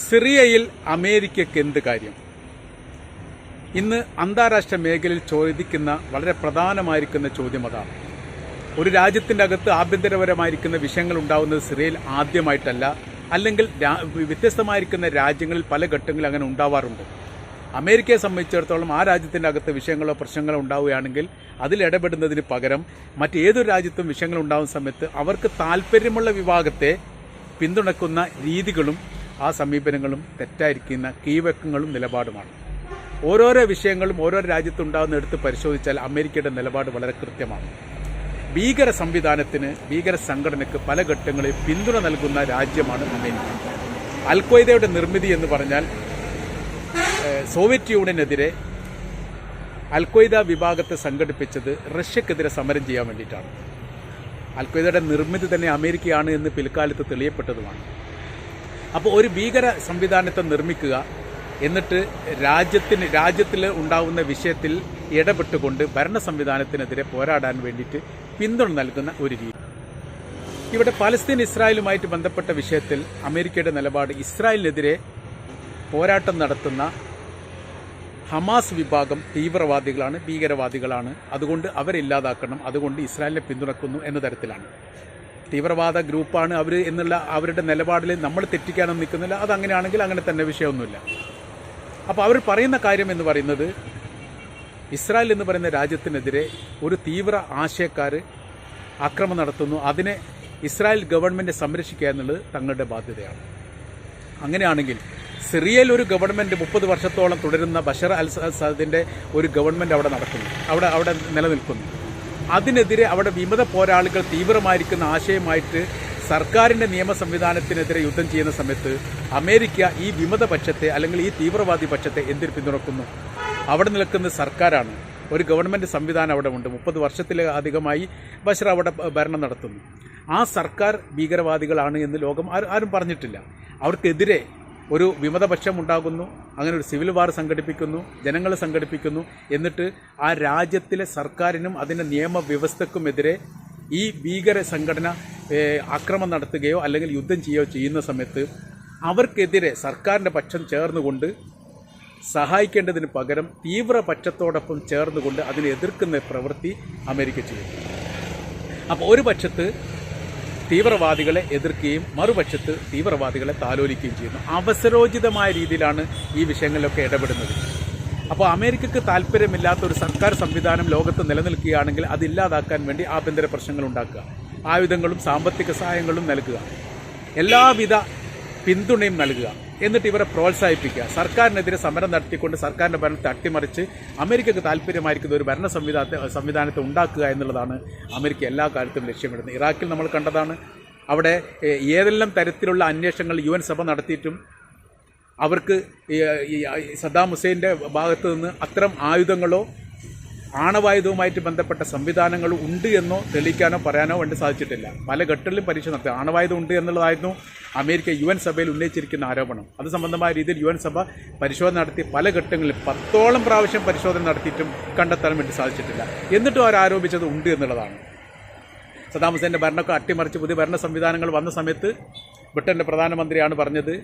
സിറിയയിൽ അമേരിക്കയ്ക്ക് എന്ത് കാര്യം? ഇന്ന് അന്താരാഷ്ട്ര മേഖലയിൽ ചോദിക്കുന്ന വളരെ പ്രധാനമായിരിക്കുന്ന ചോദ്യം അതാണ്. ഒരു രാജ്യത്തിന്റെ അകത്ത് ആഭ്യന്തരപരമായിരിക്കുന്ന വിഷയങ്ങൾ ഉണ്ടാവുന്നത് സിറിയയിൽ ആദ്യമായിട്ടല്ല അല്ലെങ്കിൽ വ്യത്യസ്തമായിരിക്കുന്ന രാജ്യങ്ങളിൽ പല ഘട്ടങ്ങളിൽ അങ്ങനെ ഉണ്ടാവാറുണ്ട്. അമേരിക്കയെ സംബന്ധിച്ചിടത്തോളം ആ രാജ്യത്തിന്റെ അകത്ത് വിഷയങ്ങളോ പ്രശ്നങ്ങളോ ഉണ്ടാവുകയാണെങ്കിൽ അതിൽ ഇടപെടുന്നതിന് പകരം മറ്റേതൊരു രാജ്യത്തും വിഷയങ്ങൾ ഉണ്ടാകുന്ന സമയത്ത് അവർക്ക് താല്പര്യമുള്ള വിഭാഗത്തെ പിന്തുണക്കുന്ന രീതികളും ആ സമീപനങ്ങളും തെറ്റായിരിക്കുന്ന കീവക്കങ്ങളും നിലപാടുമാണ്. ഓരോരോ വിഷയങ്ങളും ഓരോരോ രാജ്യത്തുണ്ടാകുന്ന എടുത്ത് പരിശോധിച്ചാൽ അമേരിക്കയുടെ നിലപാട് വളരെ കൃത്യമാണ്. ഭീകര സംവിധാനത്തിന് ഭീകര സംഘടനയ്ക്ക് പല ഘട്ടങ്ങളിൽ പിന്തുണ നൽകുന്ന രാജ്യമാണ് അമേരിക്ക. അൽക്വയ്ദയുടെ നിർമ്മിതി എന്ന് പറഞ്ഞാൽ സോവിയറ്റ് യൂണിയനെതിരെ അൽക്വയ്ദ വിഭാഗത്തെ സംഘടിപ്പിച്ചത് റഷ്യക്കെതിരെ സമരം ചെയ്യാൻ വേണ്ടിയിട്ടാണ്. അൽക്വയ്ദയുടെ നിർമ്മിതി തന്നെ അമേരിക്കയാണ് എന്ന് പിൽക്കാലത്ത് തെളിയപ്പെട്ടതുമാണ്. അപ്പോൾ ഒരു ഭീകര സംവിധാനത്തെ നിർമ്മിക്കുക എന്നിട്ട് രാജ്യത്തിന് രാജ്യത്തിൽ ഉണ്ടാവുന്ന വിഷയത്തിൽ ഇടപെട്ടുകൊണ്ട് ഭരണ സംവിധാനത്തിനെതിരെ പോരാടാൻ വേണ്ടിയിട്ട് പിന്തുണ നൽകുന്ന ഒരു രീതി. ഇവിടെ പലസ്തീൻ ഇസ്രായേലുമായിട്ട് ബന്ധപ്പെട്ട വിഷയത്തിൽ അമേരിക്കയുടെ നിലപാട് ഇസ്രായേലിനെതിരെ പോരാട്ടം നടത്തുന്ന ഹമാസ് വിഭാഗം തീവ്രവാദികളാണ് ഭീകരവാദികളാണ്. അതുകൊണ്ട് അവരില്ലാതാക്കണം. അതുകൊണ്ട് ഇസ്രായേലിനെ പിന്തുണക്കുന്നു എന്ന തരത്തിലാണ്. തീവ്രവാദ ഗ്രൂപ്പാണ് അവർ എന്നുള്ള അവരുടെ നിലപാടിൽ നമ്മൾ തെറ്റിക്കാനൊന്നും നിൽക്കുന്നില്ല. അതങ്ങനെയാണെങ്കിൽ അങ്ങനെ തന്നെ വിഷയമൊന്നുമില്ല. അപ്പോൾ അവർ പറയുന്ന കാര്യം എന്ന് പറയുന്നത് ഇസ്രായേൽ എന്ന് പറയുന്ന രാജ്യത്തിനെതിരെ ഒരു തീവ്ര ആശയക്കാർ അക്രമം നടത്തുന്നു. അതിനെ ഇസ്രായേൽ ഗവൺമെന്റ് സംരക്ഷിക്കുക എന്നുള്ളത് തങ്ങളുടെ ബാധ്യതയാണ്. അങ്ങനെയാണെങ്കിൽ സിറിയയിൽ ഒരു ഗവൺമെന്റ് മുപ്പത് വർഷത്തോളം തുടരുന്ന ബഷർ അൽ സദിന്റെ ഒരു ഗവൺമെന്റ് അവിടെ നടക്കുന്നു. അവിടെ അവിടെ നിലനിൽക്കുന്നു. അതിനെതിരെ അവിടെ വിമത പോരാളികൾ തീവ്രമായിരിക്കുന്ന ആശയമായിട്ട് സർക്കാരിന്റെ നിയമ സംവിധാനത്തിനെതിരെ യുദ്ധം ചെയ്യുന്ന സമയത്ത് അമേരിക്ക ഈ വിമത പക്ഷത്തെ അല്ലെങ്കിൽ ഈ തീവ്രവാദി പക്ഷത്തെ എന്തിന് പിന്തുണക്കുന്നു? അവിടെ നിൽക്കുന്ന സർക്കാരാണ്. ഒരു ഗവൺമെന്റ് സംവിധാനം അവിടെ ഉണ്ട്. മുപ്പത് വർഷത്തിലധികമായി ബഷർ അവിടെ ഭരണം നടത്തുന്നു. ആ സർക്കാർ ഭീകരവാദികളാണ് എന്ന് ലോകം ആരും ആരും പറഞ്ഞിട്ടില്ല. അവർക്കെതിരെ ഒരു വിമതപക്ഷം ഉണ്ടാകുന്നു അങ്ങനെ ഒരു സിവിൽ വാർ സംഘടിപ്പിക്കുന്നു ജനങ്ങൾ സംഘടിപ്പിക്കുന്നു എന്നിട്ട് ആ രാജ്യത്തിലെ സർക്കാരിനും അതിന്റെ നിയമവ്യവസ്ഥക്കുമെതിരെ ഈ ഭീകര സംഘടന ആക്രമം നടത്തുകയോ അല്ലെങ്കിൽ യുദ്ധം ചെയ്യുകയോ ചെയ്യുന്ന സമയത്ത് അവർക്കെതിരെ സർക്കാരിന്റെ പക്ഷം ചേർന്നുകൊണ്ട് സഹായിക്കേണ്ടതിന് പകരം തീവ്രപക്ഷത്തോടൊപ്പം ചേർന്നുകൊണ്ട് അതിനെ എതിർക്കുന്ന പ്രവൃത്തി അമേരിക്ക ചെയ്യും അപ്പോൾ ഒരു പക്ഷത്ത് തീവ്രവാദികളെ എതിർക്കുകയും മറുപക്ഷത്ത് തീവ്രവാദികളെ താലോലിക്കുകയും ചെയ്യുന്നു. അവസരോചിതമായ രീതിയിലാണ് ഈ വിഷയങ്ങളിലൊക്കെ ഇടപെടുന്നത്. അപ്പോൾ അമേരിക്കക്ക് താല്പര്യമില്ലാത്ത ഒരു സർക്കാർ സംവിധാനം ലോകത്ത് നിലനിൽക്കുകയാണെങ്കിൽ അതില്ലാതാക്കാൻ വേണ്ടി ആഭ്യന്തര പ്രശ്നങ്ങൾ ഉണ്ടാക്കുക. ആയുധങ്ങളും സാമ്പത്തിക സഹായങ്ങളും നൽകുക. എല്ലാവിധ പിന്തുണയും നൽകുക. എന്നിട്ട് ഇവരെ പ്രോത്സാഹിപ്പിക്കുക. സർക്കാരിനെതിരെ സമരം നടത്തിക്കൊണ്ട് സർക്കാരിന്റെ ഭരണത്തെ അട്ടിമറിച്ച് അമേരിക്കക്ക് താല്പര്യമായിരിക്കുന്ന ഒരു ഭരണ സംവിധാനത്തെ സംവിധാനത്തെ ഉണ്ടാക്കുക എന്നുള്ളതാണ് അമേരിക്ക എല്ലാ കാലത്തും ലക്ഷ്യമിടുന്നത്. ഇറാഖിൽ നമ്മൾ കണ്ടതാണ്. അവിടെ ഏതെല്ലാം തരത്തിലുള്ള അന്വേഷണങ്ങൾ യു എൻ സഭ നടത്തിയിട്ടും അവർക്ക് സദ്ദാം ഹുസൈന്റെ ഭാഗത്ത് നിന്ന് അത്തരം ആയുധങ്ങളോ ആണവായുധവുമായിട്ട് ബന്ധപ്പെട്ട സംവിധാനങ്ങൾ ഉണ്ട് എന്നോ തെളിയിക്കാനോ പറയാനോ വേണ്ടി സാധിച്ചിട്ടില്ല. പല ഘട്ടങ്ങളിലും പരീക്ഷ നടത്തി. ആണവായുധം ഉണ്ട് എന്നുള്ളതായിരുന്നു അമേരിക്ക യു എൻ സഭയിൽ ഉന്നയിച്ചിരിക്കുന്ന ആരോപണം. അത് സംബന്ധമായ രീതിയിൽ യു എൻ സഭ പരിശോധന നടത്തി പല ഘട്ടങ്ങളിൽ പത്തോളം പ്രാവശ്യം പരിശോധന നടത്തിയിട്ടും കണ്ടെത്താൻ വേണ്ടി സാധിച്ചിട്ടില്ല. എന്നിട്ടും അവർ ആരോപിച്ചത് ഉണ്ട് എന്നുള്ളതാണ്. സദാം ഹുസൈന്റെ ഭരണമൊക്കെ അട്ടിമറിച്ച് പുതിയ ഭരണ സംവിധാനങ്ങൾ വന്ന സമയത്ത് ബ്രിട്ടന്റെ പ്രധാനമന്ത്രിയാണ് പറഞ്ഞത്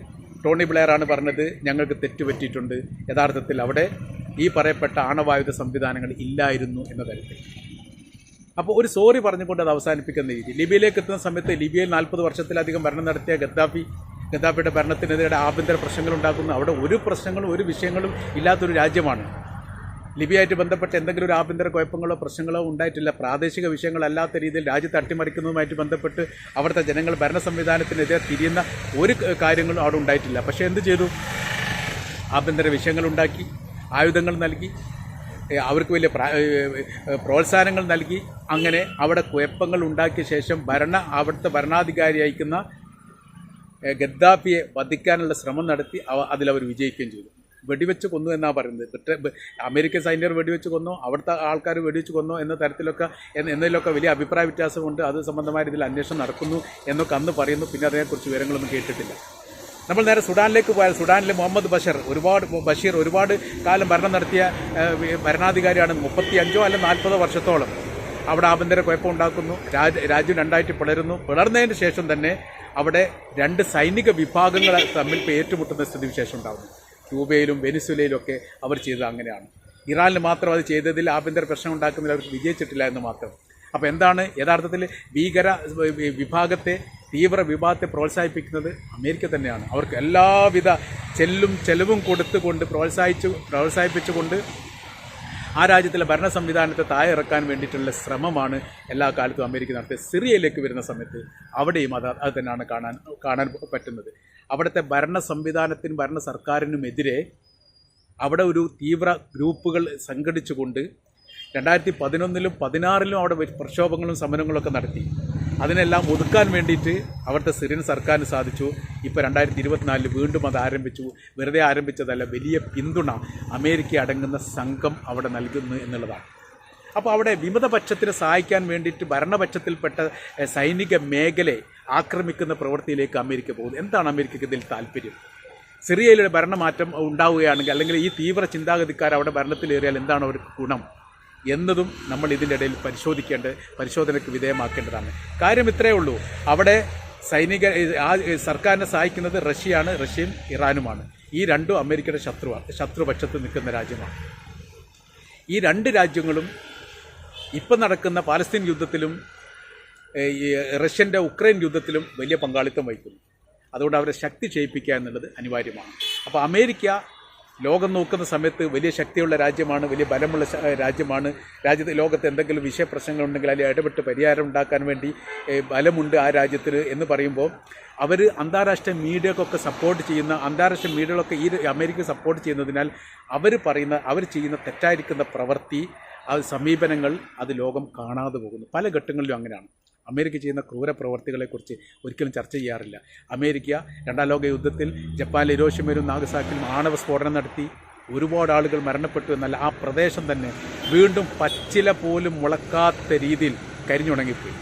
ടോണി ബ്ലെയറാണ് പറഞ്ഞത് ഞങ്ങൾക്ക് തെറ്റുപറ്റിയിട്ടുണ്ട്. യഥാർത്ഥത്തിൽ അവിടെ ഈ പറയപ്പെട്ട ആണവായുധ സംവിധാനങ്ങൾ ഇല്ലായിരുന്നു എന്ന തരത്തിൽ. അപ്പോൾ ഒരു സോറി പറഞ്ഞുകൊണ്ട് അത് അവസാനിപ്പിക്കുന്ന രീതി. ലിബിയയിലേക്ക് എത്തുന്ന സമയത്ത് ലിബിയയിൽ നാൽപ്പത് വർഷത്തിലധികം ഭരണം നടത്തിയ ഗദ്ദാഫി ഗദ്ദാഫിയുടെ ഭരണത്തിനെതിരെ ആഭ്യന്തര പ്രശ്നങ്ങൾ ഉണ്ടാക്കുന്നു. അവിടെ ഒരു പ്രശ്നങ്ങളും ഒരു വിഷയങ്ങളും ഇല്ലാത്തൊരു രാജ്യമാണ്. ലിബിയായിട്ട് ബന്ധപ്പെട്ട് എന്തെങ്കിലും ഒരു ആഭ്യന്തര കുഴപ്പങ്ങളോ പ്രശ്നങ്ങളോ ഉണ്ടായിട്ടില്ല. പ്രാദേശിക വിഷയങ്ങളല്ലാത്ത രീതിയിൽ രാജ്യത്ത് അട്ടിമറിക്കുന്നതുമായിട്ട് ബന്ധപ്പെട്ട് അവിടുത്തെ ജനങ്ങൾ ഭരണ സംവിധാനത്തിനെതിരെ തിരിയുന്ന ഒരു കാര്യങ്ങളും അവിടെ ഉണ്ടായിട്ടില്ല. പക്ഷേ എന്ത് ചെയ്തു? ആഭ്യന്തര വിഷയങ്ങൾ ഉണ്ടാക്കി. ആയുധങ്ങൾ നൽകി അവർക്ക് വലിയ പ്രോത്സാഹനങ്ങൾ നൽകി. അങ്ങനെ അവിടെ കുഴപ്പങ്ങൾ ഉണ്ടാക്കിയ ശേഷം ഭരണ അവിടുത്തെ ഭരണാധികാരി അയക്കുന്ന ഗദ്ദാഫിയെ വധിക്കാനുള്ള ശ്രമം നടത്തി അതിലവർ വിജയിക്കുകയും ചെയ്തു. വെടിവെച്ച് കൊന്നു എന്നാണ് പറയുന്നത്. ബ്രിട്ട അമേരിക്കൻ സൈന്യർ വെടിവെച്ച് കൊന്നോ അവിടുത്തെ ആൾക്കാർ വെടിവെച്ച് കൊന്നോ എന്ന തരത്തിലൊക്കെ എന്ന- എന്നതിലൊക്കെ വലിയ അഭിപ്രായ വ്യത്യാസമുണ്ട്. അത് സംബന്ധമായ രീതിയിൽ അന്വേഷണം നടക്കുന്നു എന്നൊക്കെ അന്ന് പറയുന്നു. പിന്നെ അതിനെക്കുറിച്ച് വിവരങ്ങളൊന്നും കേട്ടിട്ടില്ല. നമ്മൾ നേരെ സുഡാനിലേക്ക് പോയാൽ സുഡാനിലെ മുഹമ്മദ് ബഷീർ ഒരുപാട് ബഷീർ ഒരുപാട് കാലം ഭരണം നടത്തിയ ഭരണാധികാരിയാണ്. മുപ്പത്തി അഞ്ചോ അല്ല നാൽപ്പതോ വർഷത്തോളം അവിടെ ആഭ്യന്തര കുഴപ്പം ഉണ്ടാക്കുന്നു. രാജ രാജ്യം രണ്ടായിട്ട് പിളരുന്നു. പിളർന്നതിന് ശേഷം തന്നെ അവിടെ രണ്ട് സൈനിക വിഭാഗങ്ങൾ തമ്മിൽ ഏറ്റുമുട്ടുന്ന സ്ഥിതിവിശേഷം ഉണ്ടാകുന്നു. ക്യൂബയിലും വെനിസുലയിലും ഒക്കെ അവർ ചെയ്തത് അങ്ങനെയാണ്. ഇറാനിൽ മാത്രം അത് ചെയ്തതിൽ ആഭ്യന്തര പ്രശ്നം ഉണ്ടാക്കുന്നതിൽ അവർക്ക് വിജയിച്ചിട്ടില്ല എന്ന് മാത്രം. അപ്പോൾ എന്താണ് യഥാർത്ഥത്തിൽ ഭീകര വിഭാഗത്തെ തീവ്ര വിഭാഗത്തെ പ്രോത്സാഹിപ്പിക്കുന്നത് അമേരിക്ക തന്നെയാണ്. അവർക്ക് എല്ലാവിധ ചെല്ലും ചെലവും കൊടുത്തുകൊണ്ട് പ്രോത്സാഹിച്ചു പ്രോത്സാഹിപ്പിച്ചുകൊണ്ട് ആ രാജ്യത്തിലെ ഭരണ സംവിധാനത്തെ താഴെ ഇറക്കാൻ വേണ്ടിയിട്ടുള്ള ശ്രമമാണ് എല്ലാ കാലത്തും അമേരിക്ക നടത്തിയത്. സിറിയയിലേക്ക് വരുന്ന സമയത്ത് അവിടെയും അത് അത് തന്നെയാണ് കാണാൻ കാണാൻ പറ്റുന്നത്. അവിടുത്തെ ഭരണ സംവിധാനത്തിനും ഭരണ സർക്കാരിനുമെതിരെ അവിടെ ഒരു തീവ്ര ഗ്രൂപ്പുകൾ സംഘടിച്ചുകൊണ്ട് രണ്ടായിരത്തി പതിനൊന്നിലും പതിനാറിലും അവിടെ പ്രക്ഷോഭങ്ങളും സമരങ്ങളൊക്കെ നടത്തി. അതിനെല്ലാം ഒതുക്കാൻ വേണ്ടിയിട്ട് അവിടുത്തെ സിറിയൻ സർക്കാരിന് സാധിച്ചു. ഇപ്പോൾ രണ്ടായിരത്തി ഇരുപത്തിനാലിൽ വീണ്ടും അത് ആരംഭിച്ചു. വെറുതെ ആരംഭിച്ചതല്ല വലിയ പിന്തുണ അമേരിക്ക അടങ്ങുന്ന സംഘം അവിടെ നൽകുന്നു എന്നുള്ളതാണ്. അപ്പോൾ അവിടെ വിമതപക്ഷത്തിനെ സഹായിക്കാൻ വേണ്ടിയിട്ട് ഭരണപക്ഷത്തിൽപ്പെട്ട സൈനിക മേഖലയെ ആക്രമിക്കുന്ന പ്രവൃത്തിയിലേക്ക് അമേരിക്ക പോകുന്നു. എന്താണ് അമേരിക്കയ്ക്ക് ഇതിൽ താല്പര്യം? സിറിയയിലൊരു ഭരണമാറ്റം ഉണ്ടാവുകയാണെങ്കിൽ അല്ലെങ്കിൽ ഈ തീവ്ര ചിന്താഗതിക്കാർ അവിടെ ഭരണത്തിലേറിയാൽ എന്താണ് അവർക്ക് ഗുണം? എന്നതും നമ്മൾ ഇതിന്റെ ഇടയിൽ പരിശോധിക്കേണ്ട പരിശോധനയ്ക്ക് വിധേയമാക്കേണ്ടതാണ്. കാര്യം ഇത്രയേ ഉള്ളൂ. അവിടെ സൈനിക ആ സർക്കാരിനെ സഹായിക്കുന്നത് റഷ്യയാണ് റഷ്യയും ഇറാനുമാണ്. ഈ രണ്ടും അമേരിക്കയുടെ ശത്രുവാണ് ശത്രുപക്ഷത്ത് നിൽക്കുന്ന രാജ്യമാണ്. ഈ രണ്ട് രാജ്യങ്ങളും ഇപ്പം നടക്കുന്ന പാലസ്തീൻ യുദ്ധത്തിലും റഷ്യന്റെ ഉക്രൈൻ യുദ്ധത്തിലും വലിയ പങ്കാളിത്തം വഹിക്കുന്നു. അതുകൊണ്ട് അവരെ ശക്തി ക്ഷയിപ്പിക്കുക എന്നുള്ളത് അനിവാര്യമാണ്. അപ്പോൾ അമേരിക്ക ലോകം നോക്കുന്ന സമയത്ത് വലിയ ശക്തിയുള്ള രാജ്യമാണ് വലിയ ബലമുള്ള രാജ്യമാണ്. രാജ്യത്ത് ലോകത്ത് എന്തെങ്കിലും വിഷയ പ്രശ്നങ്ങളുണ്ടെങ്കിൽ അതിൽ ഇടപെട്ട് പരിഹാരം ഉണ്ടാക്കാൻ വേണ്ടി ബലമുണ്ട് ആ രാജ്യത്തിൽ എന്ന് പറയുമ്പോൾ അവർ അന്താരാഷ്ട്ര മീഡിയക്കൊക്കെ സപ്പോർട്ട് ചെയ്യുന്ന അന്താരാഷ്ട്ര മീഡിയകളൊക്കെ ഈ അമേരിക്ക സപ്പോർട്ട് ചെയ്യുന്നതിനാൽ അവർ പറയുന്ന അവർ ചെയ്യുന്ന തെറ്റായിരിക്കുന്ന പ്രവൃത്തി അത് സമീപനങ്ങൾ അത് ലോകം കാണാതെ പോകുന്നു. പല ഘട്ടങ്ങളിലും അങ്ങനെയാണ്. അമേരിക്ക ചെയ്യുന്ന ക്രൂര പ്രവർത്തികളെക്കുറിച്ച് ഒരിക്കലും ചർച്ച ചെയ്യാറില്ല. അമേരിക്ക രണ്ടാം ലോക യുദ്ധത്തിൽ ജപ്പാനിലെ ഇരോഷിമയിലും നാഗസാക്കിലും ആണവ സ്ഫോടനം നടത്തി. ഒരുപാട് ആളുകൾ മരണപ്പെട്ടു എന്നാൽ ആ പ്രദേശം തന്നെ വീണ്ടും പച്ചില പോലും മുളക്കാത്ത രീതിയിൽ കരിഞ്ഞുണങ്ങിപ്പോയി.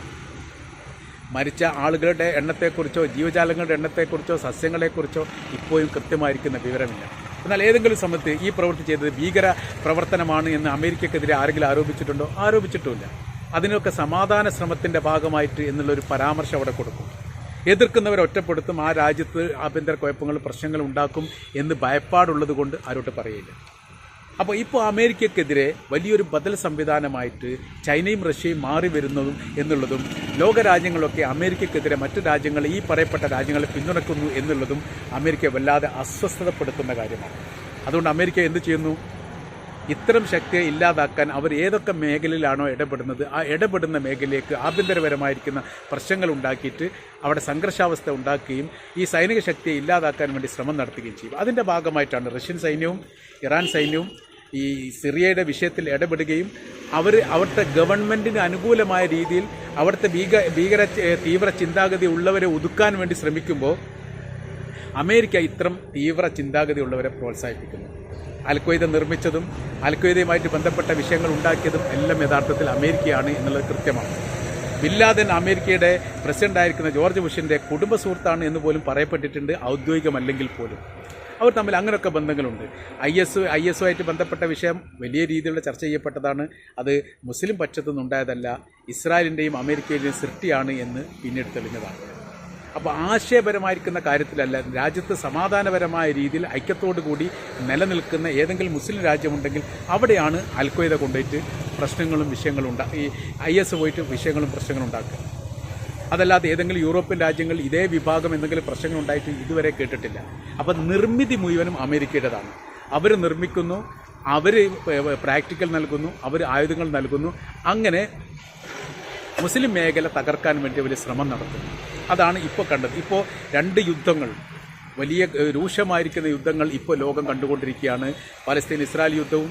മരിച്ച ആളുകളുടെ എണ്ണത്തെക്കുറിച്ചോ ജീവജാലങ്ങളുടെ എണ്ണത്തെക്കുറിച്ചോ സസ്യങ്ങളെക്കുറിച്ചോ ഇപ്പോഴും കൃത്യമായിരിക്കുന്ന വിവരമില്ല. എന്നാൽ ഏതെങ്കിലും സമയത്ത് ഈ പ്രവൃത്തി ചെയ്തത് ഭീകര പ്രവർത്തനമാണ് എന്ന് അമേരിക്കക്കെതിരെ ആരെങ്കിലും ആരോപിച്ചിട്ടുണ്ടോ? ആരോപിച്ചിട്ടുമില്ല. അതിനൊക്കെ സമാധാന ശ്രമത്തിന്റെ ഭാഗമായിട്ട് എന്നുള്ളൊരു പരാമർശം അവിടെ കൊടുക്കും. എതിർക്കുന്നവരെ ഒറ്റപ്പെടുത്തും ആ രാജ്യത്ത് ആഭ്യന്തര കുഴപ്പങ്ങളും പ്രശ്നങ്ങൾ ഉണ്ടാക്കും എന്ന് ഭയപ്പാടുള്ളത് കൊണ്ട് ആരോട്ട് പറയില്ല. അപ്പോൾ ഇപ്പോൾ അമേരിക്കക്കെതിരെ വലിയൊരു ബദൽ സംവിധാനമായിട്ട് ചൈനയും റഷ്യയും മാറി വരുന്നതും എന്നുള്ളതും ലോകരാജ്യങ്ങളൊക്കെ അമേരിക്കക്കെതിരെ മറ്റു രാജ്യങ്ങൾ ഈ പറയപ്പെട്ട രാജ്യങ്ങളെ പിന്തുണക്കുന്നു എന്നുള്ളതും അമേരിക്ക വല്ലാതെ അസ്വസ്ഥതപ്പെടുത്തുന്ന കാര്യമാണ്. അതുകൊണ്ട് അമേരിക്ക എന്ത് ചെയ്യുന്നു? ഇത്തരം ശക്തിയെ ഇല്ലാതാക്കാൻ അവർ ഏതൊക്കെ മേഖലയിലാണോ ഇടപെടുന്നത് ആ ഇടപെടുന്ന മേഖലയിലേക്ക് ആഭ്യന്തരപരമായിരിക്കുന്ന പ്രശ്നങ്ങൾ ഉണ്ടാക്കിയിട്ട് അവിടെ സംഘർഷാവസ്ഥ ഉണ്ടാക്കുകയും ഈ സൈനിക ശക്തിയെ ഇല്ലാതാക്കാൻ വേണ്ടി ശ്രമം നടത്തുകയും ചെയ്യും. അതിന്റെ ഭാഗമായിട്ടാണ് റഷ്യൻ സൈന്യവും ഇറാൻ സൈന്യവും ഈ സിറിയയുടെ വിഷയത്തിൽ ഇടപെടുകയും അവർ അവിടുത്തെ ഗവൺമെന്റിന് അനുകൂലമായ രീതിയിൽ അവിടുത്തെ ഭീക ഭീകര തീവ്ര ചിന്താഗതി ഉള്ളവരെ ഒതുക്കാൻ വേണ്ടി ശ്രമിക്കുമ്പോൾ അമേരിക്ക ഇത്തരം തീവ്ര ചിന്താഗതി ഉള്ളവരെ പ്രോത്സാഹിപ്പിക്കുന്നു. അൽക്വയ്ദ നിർമ്മിച്ചതും അൽക്വയ്ദയുമായിട്ട് ബന്ധപ്പെട്ട വിഷയങ്ങൾ ഉണ്ടാക്കിയതും എല്ലാം യഥാർത്ഥത്തിൽ അമേരിക്കയാണ് എന്നുള്ളത് കൃത്യമാണ്. ബില്ലാദൻ അമേരിക്കയുടെ പ്രസിഡന്റായിരിക്കുന്ന ജോർജ് ബുഷിന്റെ കുടുംബ സുഹൃത്താണ് എന്ന് പോലും പറയപ്പെട്ടിട്ടുണ്ട് ഔദ്യോഗികമല്ലെങ്കിൽ പോലും. അവർ തമ്മിൽ അങ്ങനെയൊക്കെ ബന്ധങ്ങളുണ്ട്. ഐ എസ് ഐ എസ് ആയിട്ട് ബന്ധപ്പെട്ട വിഷയം വലിയ രീതിയിലുള്ള ചർച്ച ചെയ്യപ്പെട്ടതാണ്. അത് മുസ്ലിം പക്ഷത്തു നിന്നുണ്ടായതല്ല ഇസ്രായേലിന്റെയും അമേരിക്കയുടെയും സൃഷ്ടിയാണ് എന്ന് പിന്നീട് തെളിഞ്ഞതാണ്. അപ്പോൾ ആശയപരമായിരിക്കുന്ന കാര്യത്തിലല്ല രാജ്യത്ത് സമാധാനപരമായ രീതിയിൽ ഐക്യത്തോടു കൂടി നിലനിൽക്കുന്ന ഏതെങ്കിലും മുസ്ലിം രാജ്യമുണ്ടെങ്കിൽ അവിടെയാണ് അൽക്വയ്ദ കൊണ്ടുപോയിട്ട് പ്രശ്നങ്ങളും വിഷയങ്ങളും ഉണ്ടാ ഈ ഐ എസ് പോയിട്ട് വിഷയങ്ങളും പ്രശ്നങ്ങളും ഉണ്ടാക്കുക. അതല്ലാതെ ഏതെങ്കിലും യൂറോപ്യൻ രാജ്യങ്ങൾ ഇതേ വിഭാഗം എന്തെങ്കിലും പ്രശ്നങ്ങൾ ഉണ്ടായിട്ട് ഇതുവരെ കേട്ടിട്ടില്ല. അപ്പം നിർമ്മിതി മുഴുവനും അമേരിക്കയുടേതാണ്. അവർ നിർമ്മിക്കുന്നു അവർ പ്രാക്ടിക്കൽ നൽകുന്നു അവർ ആയുധങ്ങൾ നൽകുന്നു. അങ്ങനെ മുസ്ലിം മേഖല തകർക്കാൻ വേണ്ടി വലിയ ശ്രമം നടത്തുന്നു. അതാണ് ഇപ്പോൾ കണ്ടത്. ഇപ്പോൾ രണ്ട് യുദ്ധങ്ങൾ വലിയ രൂക്ഷമായിരിക്കുന്ന യുദ്ധങ്ങൾ ഇപ്പോൾ ലോകം കണ്ടുകൊണ്ടിരിക്കുകയാണ്. പലസ്തീൻ ഇസ്രായേൽ യുദ്ധവും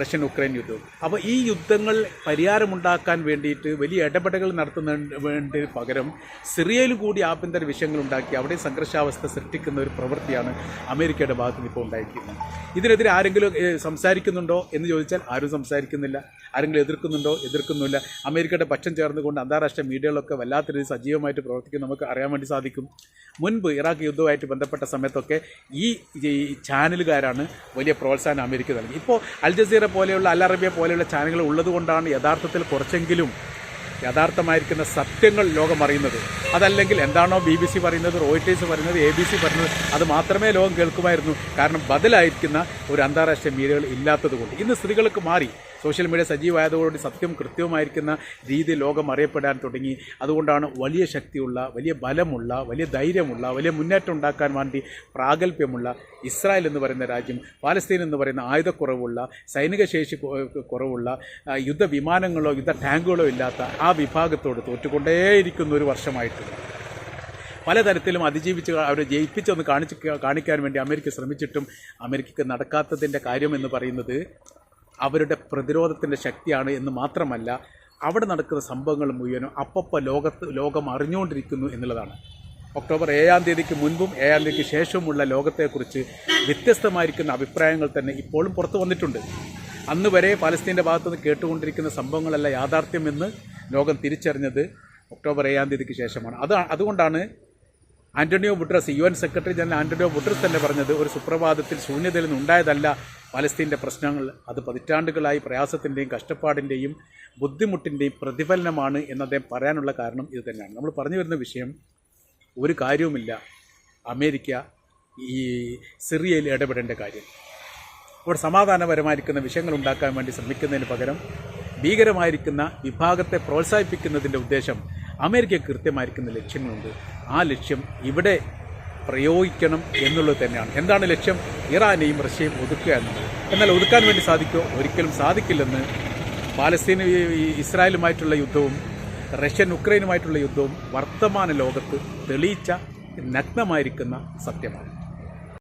റഷ്യൻ ഉക്രൈൻ യുദ്ധവും അപ്പോൾ ഈ യുദ്ധങ്ങൾ പരിഹാരമുണ്ടാക്കാൻ വേണ്ടിയിട്ട് വലിയ ഇടപെടലുകൾ നടത്തുന്നതിന് വേണ്ടി പകരം സിറിയയിൽ കൂടി ആഭ്യന്തര വിഷയങ്ങൾ ഉണ്ടാക്കി അവിടെ സംഘർഷാവസ്ഥ സൃഷ്ടിക്കുന്ന ഒരു പ്രവൃത്തിയാണ് അമേരിക്കയുടെ ഭാഗത്ത് നിന്ന് ഇപ്പോൾ ഉണ്ടായിരിക്കുന്നത്. ഇതിനെതിരെ ആരെങ്കിലും സംസാരിക്കുന്നുണ്ടോ എന്ന് ചോദിച്ചാൽ ആരും സംസാരിക്കുന്നില്ല. ആരെങ്കിലും എതിർക്കുന്നുണ്ടോ? എതിർക്കുന്നില്ല അമേരിക്കയുടെ പക്ഷം ചേർന്നുകൊണ്ട് അന്താരാഷ്ട്ര മീഡിയകളൊക്കെ വല്ലാത്ത രീതിയിൽ സജീവമായിട്ട് പ്രവർത്തിക്കുന്നു നമുക്ക് അറിയാൻ വേണ്ടി സാധിക്കും. മുൻപ് ഇറാഖ് യുദ്ധവുമായിട്ട് ബന്ധപ്പെട്ട സമയത്തൊക്കെ ഈ ചാനലുകാരാണ് വലിയ പ്രോത്സാഹനം അമേരിക്ക നൽകി. ഇപ്പോൾ അൽ പോലെയുള്ള അൽ അറബിയ പോലെയുള്ള ചാനലുകൾ ഉള്ളതുകൊണ്ടാണ് യഥാർത്ഥത്തിൽ കുറച്ചെങ്കിലും യഥാർത്ഥമായിരിക്കുന്ന സത്യങ്ങൾ ലോകം അറിയുന്നത്. അതല്ലെങ്കിൽ എന്താണോ ബി ബി സി പറയുന്നത് റോയിറ്റേഴ്സ് പറയുന്നത് എ ബി സി പറയുന്നത് അത് മാത്രമേ ലോകം കേൾക്കുമായിരുന്നു. കാരണം ബദലായിരിക്കുന്ന ഒരു അന്താരാഷ്ട്ര മീഡിയകൾ ഇല്ലാത്തതുകൊണ്ട്. ഇന്ന് സ്ത്രീകൾക്ക് മാറി. സോഷ്യൽ മീഡിയ സജീവമായതോടുകൂടി സത്യം കൃത്യമായിരിക്കുന്ന രീതി ലോകം അറിയപ്പെടാൻ തുടങ്ങി. അതുകൊണ്ടാണ് വലിയ ശക്തിയുള്ള വലിയ ബലമുള്ള വലിയ ധൈര്യമുള്ള വലിയ മുന്നേറ്റം ഉണ്ടാക്കാൻ വേണ്ടി പ്രാഗൽഭ്യമുള്ള ഇസ്രായേൽ എന്ന് പറയുന്ന രാജ്യം പാലസ്തീൻ എന്ന് പറയുന്ന ആയുധക്കുറവുള്ള സൈനിക ശേഷി കുറവുള്ള യുദ്ധവിമാനങ്ങളോ യുദ്ധ ടാങ്കുകളോ ഇല്ലാത്ത ആ വിഭാഗത്തോട് തോറ്റുകൊണ്ടേയിരിക്കുന്ന ഒരു വർഷമായിട്ടുണ്ട്. പലതരത്തിലും അതിജീവിച്ച് അവരെ ജയിപ്പിച്ചൊന്ന് കാണിച്ച് കാണിക്കാൻ വേണ്ടി അമേരിക്ക ശ്രമിച്ചിട്ടും അമേരിക്കക്ക് നടക്കാത്തതിന്റെ കാര്യമെന്ന് പറയുന്നത് അവരുടെ പ്രതിരോധത്തിന്റെ ശക്തിയാണ് എന്ന് മാത്രമല്ല അവിടെ നടക്കുന്ന സംഭവങ്ങൾ മുഴുവനും അപ്പപ്പോൾ ലോകത്ത് ലോകം അറിഞ്ഞുകൊണ്ടിരിക്കുന്നു എന്നുള്ളതാണ്. ഒക്ടോബർ ഏഴാം തീയതിക്ക് മുൻപും ഏഴാം തീയതിക്ക് ശേഷവുമുള്ള ലോകത്തെക്കുറിച്ച് വ്യത്യസ്തമായിരിക്കുന്ന അഭിപ്രായങ്ങൾ തന്നെ ഇപ്പോഴും പുറത്തു വന്നിട്ടുണ്ട്. അന്ന് വരെ പാലസ്തീന്റെ ഭാഗത്തുനിന്ന് കേട്ടുകൊണ്ടിരിക്കുന്ന സംഭവങ്ങളല്ല യാഥാർത്ഥ്യമെന്ന് ലോകം തിരിച്ചറിഞ്ഞത് ഒക്ടോബർ ഏഴാം തീയതിക്ക് ശേഷമാണ്. അത് അതുകൊണ്ടാണ് Antonio Guterres U N secretary general Antonio Guterres തന്നെ പറഞ്ഞത് ഒരു സുപ്രഭാതത്തിൽ ശൂന്യതയിൽ നിന്ന് ഉണ്ടായതല്ല പലസ്തീന്റെ പ്രശ്നങ്ങൾ അത് പതിറ്റാണ്ടുകളായി പ്രയാസത്തിന്റെയും കഷ്ടപ്പാടിന്റെയും ബുദ്ധിമുട്ടിന്റെയും പ്രതിഫലനമാണ് എന്ന് അദ്ദേഹം പറയാനുള്ള കാരണം ഇത് തന്നെയാണ്. നമ്മൾ പറഞ്ഞു വരുന്ന വിഷയം ഒരു കാര്യവുമില്ല. അമേരിക്ക ഈ സിറിയയിൽ ഇടപെടേണ്ട കാര്യം. ഇവിടെ സമാധാനപരമായിരിക്കുന്ന വിഷയങ്ങൾ ഉണ്ടാക്കാൻ വേണ്ടി ശ്രമിക്കുന്നതിന് പകരം ഭീകരമായിരിക്കുന്ന വിഭാഗത്തെ പ്രോത്സാഹിപ്പിക്കുന്നതിന്റെ ഉദ്ദേശം അമേരിക്ക കൃത്യമായിരിക്കുന്ന ലക്ഷ്യങ്ങളുണ്ട്. ആ ലക്ഷ്യം ഇവിടെ പ്രയോഗിക്കണം എന്നുള്ളത് തന്നെയാണ്. എന്താണ് ലക്ഷ്യം? ഇറാനെയും റഷ്യയും ഒതുക്കുക എന്നുള്ളത് എന്നാൽ ഒതുക്കാൻ വേണ്ടി സാധിക്കുമോ ഒരിക്കലും സാധിക്കില്ലെന്ന് പാലസ്തീൻ ഇസ്രായേലുമായിട്ടുള്ള യുദ്ധവും റഷ്യൻ ഉക്രൈനുമായിട്ടുള്ള യുദ്ധവും വർത്തമാന ലോകത്ത് തെളിയിച്ച നഗ്നമായിരിക്കുന്ന സത്യമാണ്.